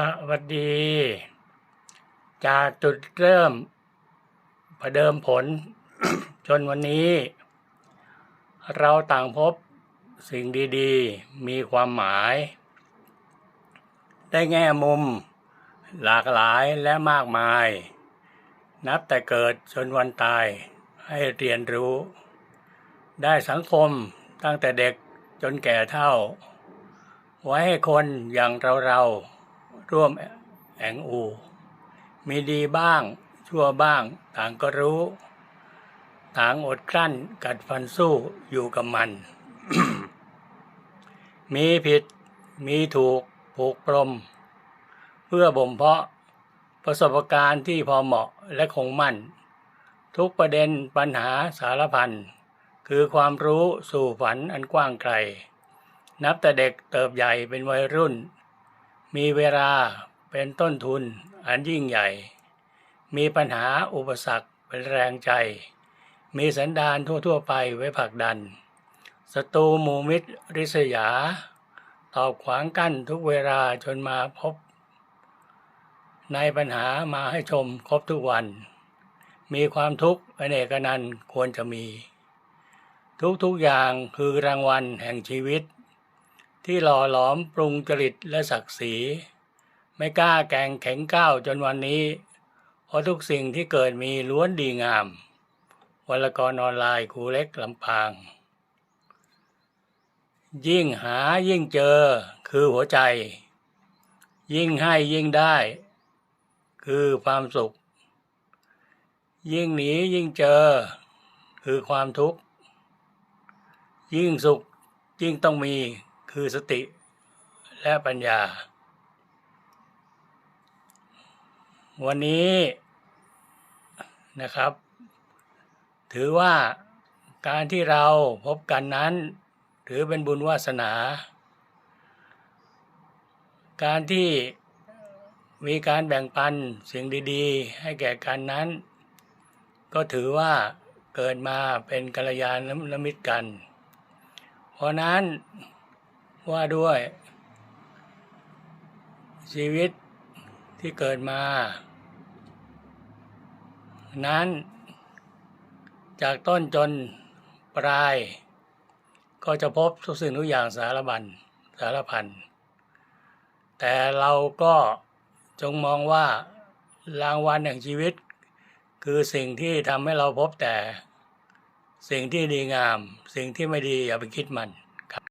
สวัสดี จากจุดเริ่มประเดิมผล จนวันนี้ เราต่างพบสิ่งดีๆ มีความหมาย ได้แง่มุม หลากหลายและมากมาย นับแต่เกิดจนวันตายให้เรียนรู้ ได้สังคมตั้งแต่เด็กจนแก่เท่า ไว้ให้คนอย่างเราเรา ร่วมแองอู มีดีบ้างชั่วบ้าง ต่างก็รู้ ต่างอดกลั้นกัดฟันสู้อยู่กับมัน มีผิดมีถูกผูกปรมเพื่อบ่มเพาะประสบการณ์ที่พอเหมาะและคงมั่น ทุกประเด็นปัญหาสารพันคือความรู้สู่ฝันอันกว้างไกล นับแต่เด็กเติบใหญ่เป็นวัยรุ่น มีเวลาเป็นต้นทุนอันยิ่งใหญ่ มีปัญหาอุปสรรคเป็นแรงใจ มีสันดานทั่ว ๆ ไปไว้ผลักดัน ศัตรูหมู่มิตรริษยา ตอบขวางกั้นทุกเวลาจนมาพบ ในปัญหามาให้ชมครบทุกวัน มีความทุกข์อเนกอนันควรจะมี ทุกๆอย่างคือรางวัลแห่งชีวิต ที่หล่อหลอมปรุงจริตและศักดิ์ศรี ไม่กล้าแกงแข็งก้าวจนวันนี้ เพราะทุกสิ่งที่เกิดมีล้วนดีงามวลกรออนไลน์ครูเล็กลำพาง ยิ่งหายิ่งเจอคือหัวใจ ยิ่งให้ยิ่งได้ คือความสุข ยิ่งหนียิ่งเจอ คือความทุกข์ ยิ่งสุขยิ่งต้องมี คือสติและปัญญา วันนี้นะครับ ถือว่าการที่เราพบกันนั้น ถือเป็นบุญวาสนา การที่มีการแบ่งปันสิ่งดีๆ ให้แก่กันนั้น ก็ถือว่าเกิดมาเป็นกัลยาณมิตรกัน เพราะนั้น ว่าด้วย ชีวิตที่เกิดมา นั้น จากต้นจนปลาย ก็จะพบทุกสิ่งทุกอย่างสารบันสารพัน แต่เราก็จงมองว่ารางวัลแห่งชีวิต คือสิ่งที่ทำให้เราพบแต่ สิ่งที่ดีงาม สิ่งที่ไม่ดีอย่าไปคิดมัน